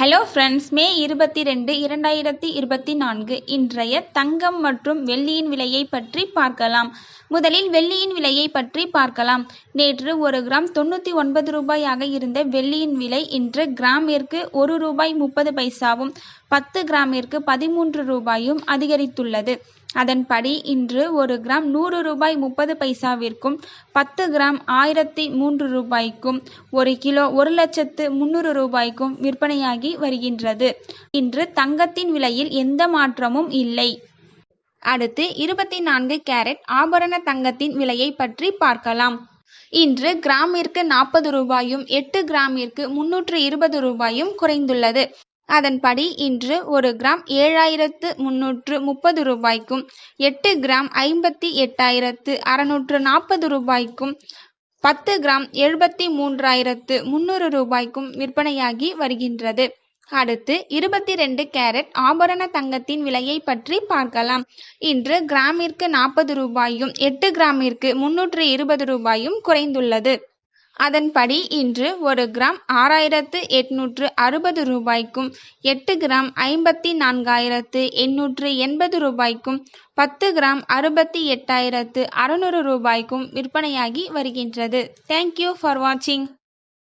Hello friends மே இருபத்தி ரெண்டு இரண்டாயிரத்தி இருபத்தி நான்கு இன்றைய தங்கம் மற்றும் வெள்ளியின் விலையை பற்றி பார்க்கலாம். முதலில் வெள்ளியின் விலையை பற்றி பார்க்கலாம். நேற்று ஒரு கிராம் தொண்ணூற்றி ஒன்பது ரூபாயாக இருந்த வெள்ளியின் விலை இன்று கிராமிற்கு ஒரு ரூபாய் முப்பது பைசாவும் பத்து கிராமிற்கு பதிமூன்று ரூபாயும் அதிகரித்துள்ளது. அதன்படி இன்று ஒரு கிராம் நூறு ரூபாய் முப்பது பைசாவிற்கும் பத்து கிராம் ஆயிரத்தி மூன்று ரூபாய்க்கும் ஒரு கிலோ ஒரு லட்சத்து முந்நூறு ரூபாய்க்கும் விற்பனையாகி வருகின்றது. இன்று தங்கத்தின் விலையில் எந்த மாற்றமும் இல்லை. அடுத்து இருபத்தி நான்கு கேரட் ஆபரண தங்கத்தின் விலையை பற்றி பார்க்கலாம். இன்று கிராமிற்கு நாற்பது ரூபாயும் எட்டு கிராமிற்கு முன்னூற்று இருபது ரூபாயும் குறைந்துள்ளது. அதன்படி இன்று ஒரு கிராம் ஏழாயிரத்து முன்னூற்று முப்பது ரூபாய்க்கும் எட்டு கிராம் ஐம்பத்தி எட்டாயிரத்து அறநூற்று நாற்பது ரூபாய்க்கும் பத்து கிராம் எழுபத்தி மூன்றாயிரத்து முந்நூறு ரூபாய்க்கும் விற்பனையாகி வருகின்றது. அடுத்து இருபத்தி ரெண்டு கேரட் ஆபரண தங்கத்தின் விலையை பற்றி பார்க்கலாம். இன்று கிராமிற்கு நாற்பது ரூபாயும் எட்டு கிராமிற்கு முன்னூற்று இருபது ரூபாயும் குறைந்துள்ளது. அதன்படி இன்று ஒரு கிராம் ஆறாயிரத்து எட்நூற்று அறுபது ரூபாய்க்கும் எட்டு கிராம் ஐம்பத்தி நான்காயிரத்து எண்ணூற்று எண்பது ரூபாய்க்கும் பத்து கிராம் அறுபத்தி எட்டாயிரத்து அறுநூறு ரூபாய்க்கும் விற்பனையாகி வருகின்றது. தேங்க்யூ ஃபார் வாட்சிங்